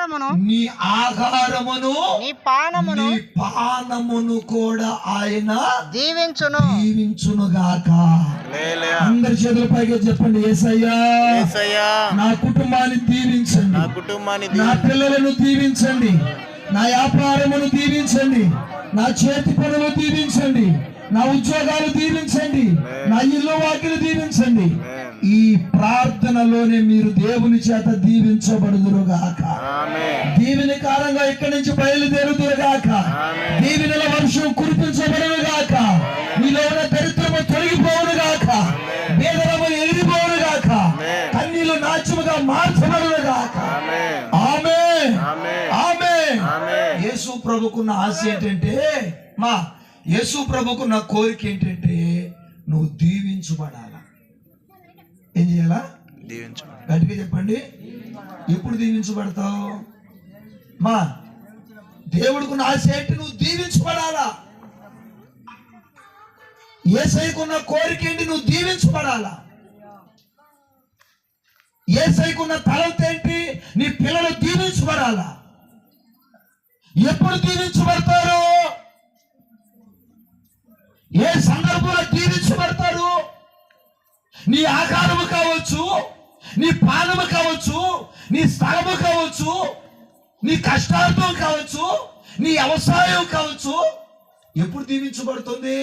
ఆహారమును నీ ఆహారమును నీ పానమును నీ పానమును కూడా ఆయన దీవించును. దీవించునుగాక హల్లెలూయా. అందరి చేతుల పైగా చెప్పండి ఏసయ్యా. యేసయ్యా నా కుటుంబాన్ని దీవించండి. నా కుటుంబాన్ని నా. పిల్లలను దీవించండి. నా వ్యాపారమును దీవించండి. నా చేతి పనులు దీవించండి. నా ఉద్యోగాలు దీవించండి. నా ఇల్లు వాకిలు దీవించండి. ఈ ప్రార్థనలోనే మీరు దేవుని చేత దీవించబడుదురుగాక. దీవెని కాలంగా ఇక్కడి నుంచి బయలుదేరుదురుగాక. దీవెనల వర్షం కురిపించబడునుగాక. మీలో ఉన్న దరిద్రము తొలగిపోవునుగాక. వేదనము ఎగిరిపోవునుగాక. కన్నీళ్ళు నాట్యముగా మార్చబడునుగాక. ఆమేన్. ఆమె ఆమె యేసు ప్రభుకున్న ఆశ ఏంటంటే మా యేసు ప్రభుకున్న కోరిక ఏంటంటే నువ్వు దీవించబడాల? ఏం చేయాలా? దీవించు. గట్టిగా చెప్పండి. ఎప్పుడు దీవించబడతావు? మా దేవుడికున్న ఆశ ఏంటి? నువ్వు దీవించబడాలా. ఏసైకున్న కోరిక ఏంటి? నువ్వు దీవించబడాలా. ఏసైకున్న తలంత ఏంటి? నీ పిల్లలు దీవించబడాలా. ఎప్పుడు దీవించబడతారు? ఏ సందర్భంలో దీవించబడతారు? నీ ఆకారము కావచ్చు నీ పానము కావచ్చు నీ స్థలము కావచ్చు నీ కష్టార్థం కావచ్చు నీ వ్యవసాయం కావచ్చు ఎప్పుడు దీవించబడుతుంది?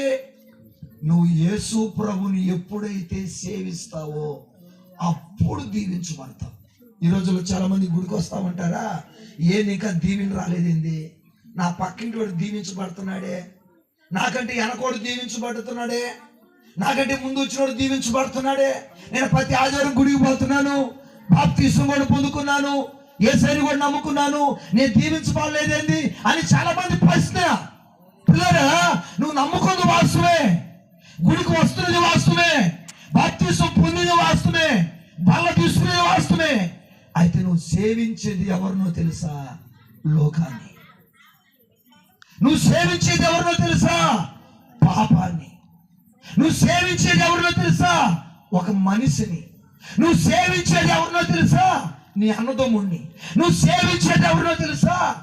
నువ్వు యేసు ప్రభుని ఎప్పుడైతే సేవిస్తావో అప్పుడు దీవించబడతావు. ఈ రోజుల్లో చాలా మంది గుడికి వస్తామంటారా? ఏ ఇంకా దీవెన రాలేదేంది? నా పక్కింటి వాడు దీవించబడుతున్నాడే. నాకంటే వెనకోడు దీవించబడుతున్నాడే. నాకంటే ముందు వచ్చినోడు దీవించబడుతున్నాడే. నేను ప్రతి ఆదివారం గుడికి పోతున్నాను. బాప్తీసం కూడా పొందుకున్నాను. ఏ సైని కూడా నమ్ముకున్నాను. నేను దీవించబడలేదేంది అని చాలా మంది ప్రశ్న. పిల్లరా నువ్వు నమ్ముకుంది వాస్తవే గుడికి వస్తున్నది వాస్తవే బాప్తీసం పొందిన వాస్తవే బల్ల తీసుకునేది వాస్తవే అయితే నువ్వు సేవించేది ఎవరినో తెలుసా? లోకాన్ని. నువ్వు సేవించేది ఎవరినో తెలుసా? పాపాన్ని. నువ్వు సేవించేది ఎవరినో తెలుసా? ఒక మనిషిని. నువ్వు సేవించేది ఎవరినో తెలుసా? నీ అన్నదమ్ముణ్ణి. నువ్వు సేవించేది ఎవరినో తెలుసా?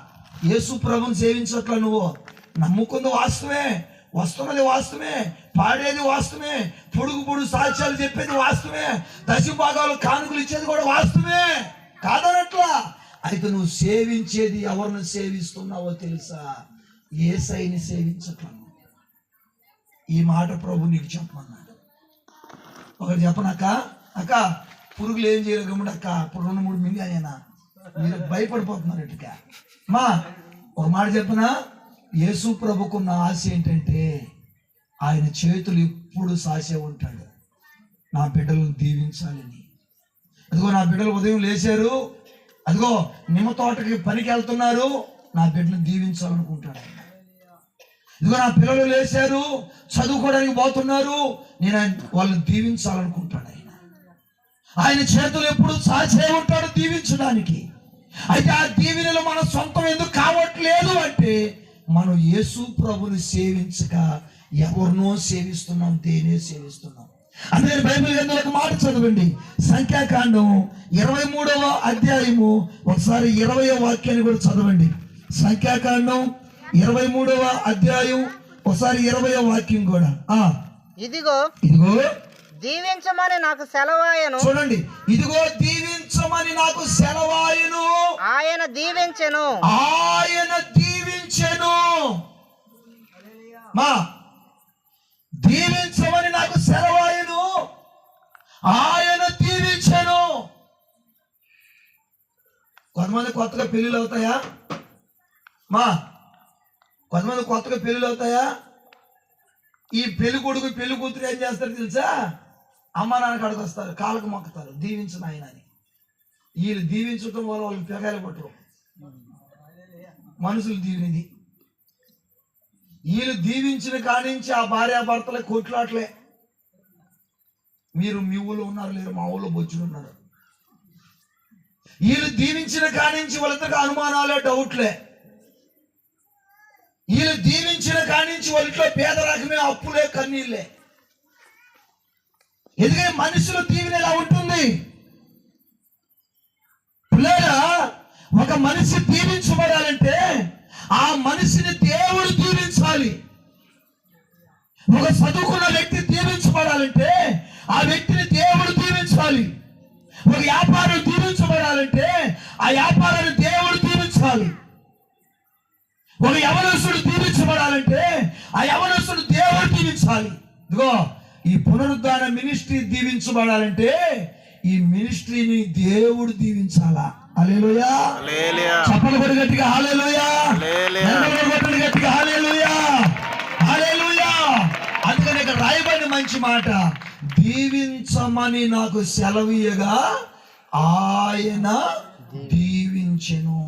యేసు ప్రభుని సేవించట్ల నువ్వు నమ్ముకుంది వాస్తవే వస్తున్నది వాస్తవమే పాడేది వాస్తవమే పొడుగు పొడుగు సాక్ష్యాలు చెప్పేది వాస్తవే దశ భాగాలు కానుకలు ఇచ్చేది కూడా వాస్తవమే. కాదనట్లా? అయితే నువ్వు సేవించేది ఎవరిని సేవిస్తున్నావో తెలుసా? ఏ సేవించట్లా నువ్వు. ఈ మాట ప్రభు నీకు చెప్పమన్నాడు. ఒకటి చెప్పనక్క అక్క పురుగులు ఏం చేయలేదు గమ్ముడు అక్క ఇప్పుడు రెండు మూడు మింగి అయినా. మీరు భయపడిపోతున్నారు ఇటుక. మా ఒక మాట చెప్పనా? యేసు ప్రభుకున్న ఆశ ఏంటంటే ఆయన చేతులు ఎప్పుడు సాసే ఉంటాడు. నా బిడ్డలను దీవించాలని. అదిగో నా బిడ్డలు ఉదయం లేచారు. అదిగో నిమ్మ తోటకి పనికి వెళ్తున్నారు. నా బిడ్డలు దీవించాలనుకుంటాడు ఆయన. ఇదిగో నా పిల్లలు లేచారు చదువుకోవడానికి పోతున్నారు. నేను ఆయన- వాళ్ళని దీవించాలనుకుంటాను ఆయన. ఆయన చేతులు ఎప్పుడు సాచే ఉంటాడు దీవించడానికి. అయితే ఆ దీవెనలు మన సొంతం ఎందుకు కావట్లేదు అంటే మనం యేసు ప్రభుని సేవించక ఎవరినో సేవిస్తున్నాం దేనే సేవిస్తున్నాం. అందుకని బైబిల్ గ్రంథంలో ఒక మాట చదవండి. సంఖ్యాకాండం ఇరవై మూడవ అధ్యాయము ఒకసారి ఇరవై వాక్యాన్ని కూడా చదవండి. సంఖ్యాకాండం ఇరవై మూడవ అధ్యాయం ఒకసారి ఇరవై వాక్యం కూడా. ఆ. ఇదిగో ఇదిగో. దీవించమని నాకు సెలవాయను. చూడండి. ఇదిగో దీవించమని నాకు సెలవాయును. ఆయన దీవించెను. ఆయన దీవించెను. మా దీవించమని నాకు సెలవాయును. ఆయన దీవించెను. కొంతమంది కొత్తగా పెళ్ళిళ్ళు అవుతాయా? మా కొంతమంది కొత్తగా పెళ్ళిళ్ళు అవుతాయా? ఈ పెళ్ళి కొడుకు పెళ్ళి కూతురు ఏం చేస్తారు తెలుసా? అమ్మ నాన్న కాడికి వస్తారు కాళ్ళకు మొక్కుతారు దీవించిన ఆయన అని. వీళ్ళు దీవించడం వల్ల వాళ్ళు పెగాయలు పట్టరు మనుషులు దీవినిది వీళ్ళు దీవించిన కానించి ఆ భార్యాభర్తలే కొట్లాట్లే. మీరు మీ ఊళ్ళో ఉన్నారు లేరు మా ఊళ్ళో బొచ్చులు ఉన్నారు? వీళ్ళు దీవించిన కానించి వాళ్ళిద్దరికి అనుమానాలే డౌట్లే. వీళ్ళు దీవించిన కానించి వాళ్ళ ఇంట్లో అప్పులే కన్నీళ్ళే. ఎందుకంటే మనుషులు దీవెన ఎలా ఉంటుంది? పిల్లరా ఒక మనిషి దీవించబడాలంటే ఆ మనిషిని దేవుడు దీవించాలి. ఒక చదువుకున్న వ్యక్తి దీవించబడాలంటే ఆ వ్యక్తిని దేవుడు దీవించాలి. ఒక వ్యాపారం దీవించబడాలంటే ఆ వ్యాపారాన్ని దేవుడు దీవించాలి. ఒక యవనస్తుడు దీవించబడాలంటే ఆ యవనస్తుడు దేవుడు దీవించాలి. ఇదిగో ఈ పునరుద్ధాన మినిస్ట్రీ దీవించబడాలంటే ఈ మినిస్ట్రీని దేవుడు దీవించాలా. అలేలుయా చప్పలు కొడి గట్టిగా హాలేలుయా కొట్టండి గట్టిగా హాలేలుయా హాలేలుయా అందుకని ఇక్కడ రాయబడిన మంచి మాట దీవించమని నాకు సెలవీయగా ఆయన దీవించెను.